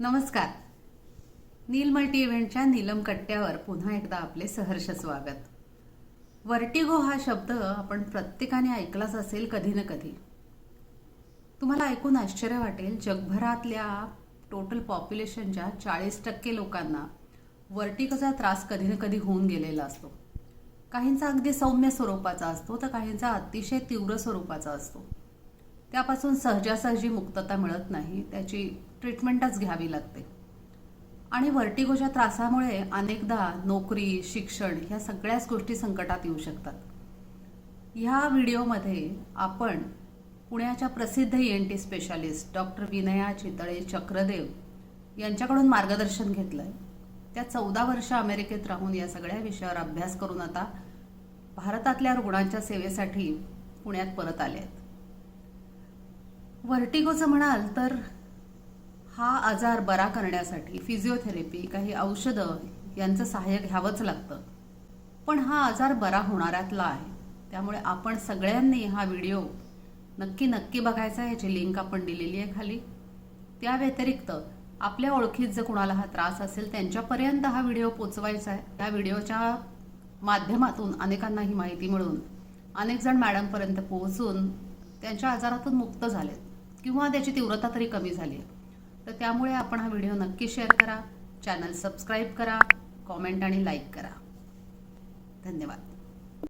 नमस्कार. नील मल्टी इव्हेंटच्या नीलम कट्ट्यावर पुन्हा एकदा आपले सहर्ष स्वागत. वर्टिगो हा शब्द आपण प्रत्येकाने ऐकलाच असेल कधी ना कधी. तुम्हाला ऐकून आश्चर्य वाटेल जगभरातल्या टोटल पॉप्युलेशनच्या चाळीस टक्के लोकांना वर्टिगोचा त्रास कधी ना कधी होऊन गेलेला असतो. काहींचा अगदी सौम्य स्वरूपाचा असतो तर काहींचा अतिशय तीव्र स्वरूपाचा असतो. त्यापासून सहजासहजी मुक्तता मिळत नाही त्याची ट्रीटमेंटच घ्यावी लागते. आणि व्हर्टिगोच्या त्रासामुळे अनेकदा नोकरी शिक्षण ह्या सगळ्याच गोष्टी संकटात येऊ शकतात. ह्या व्हिडिओमध्ये आपण पुण्याच्या प्रसिद्ध E N T specialist doctor Vinaya Chitale Chakradev यांच्याकडून मार्गदर्शन घेतलं आहे त्या चौदा वर्ष अमेरिकेत राहून या सगळ्या विषयावर अभ्यास करून आता भारतातल्या रुग्णांच्या सेवेसाठी पुण्यात परत आले आहेत व्हर्टिगोचं म्हणाल तर हा आजार बरा करण्यासाठी फिजिओथेरपी काही औषधं यांचं सहाय्य घ्यावंच लागतं. पण हा आजार बरा होणाऱ्यातला आहे. त्यामुळे आपण सगळ्यांनी हा व्हिडिओ नक्की नक्की बघायचा ह्याची याची लिंक आपण दिलेली आहे खाली. त्या व्यतिरिक्त आपल्या ओळखीत जर कुणाला हा त्रास असेल त्यांच्यापर्यंत हा व्हिडिओ पोचवायचा आहे. त्या व्हिडिओच्या माध्यमातून अनेकांना ही माहिती मिळून अनेक जण मॅडमपर्यंत पोहोचून त्यांच्या आजारातून मुक्त झालेत. किंवा त्याची तीव्रता तरी कमी झाली आहे. तर त्यामुळे आपण हा व्हिडिओ नक्की शेअर करा चॅनल सबस्क्राईब करा कॉमेंट आणि लाईक करा. धन्यवाद.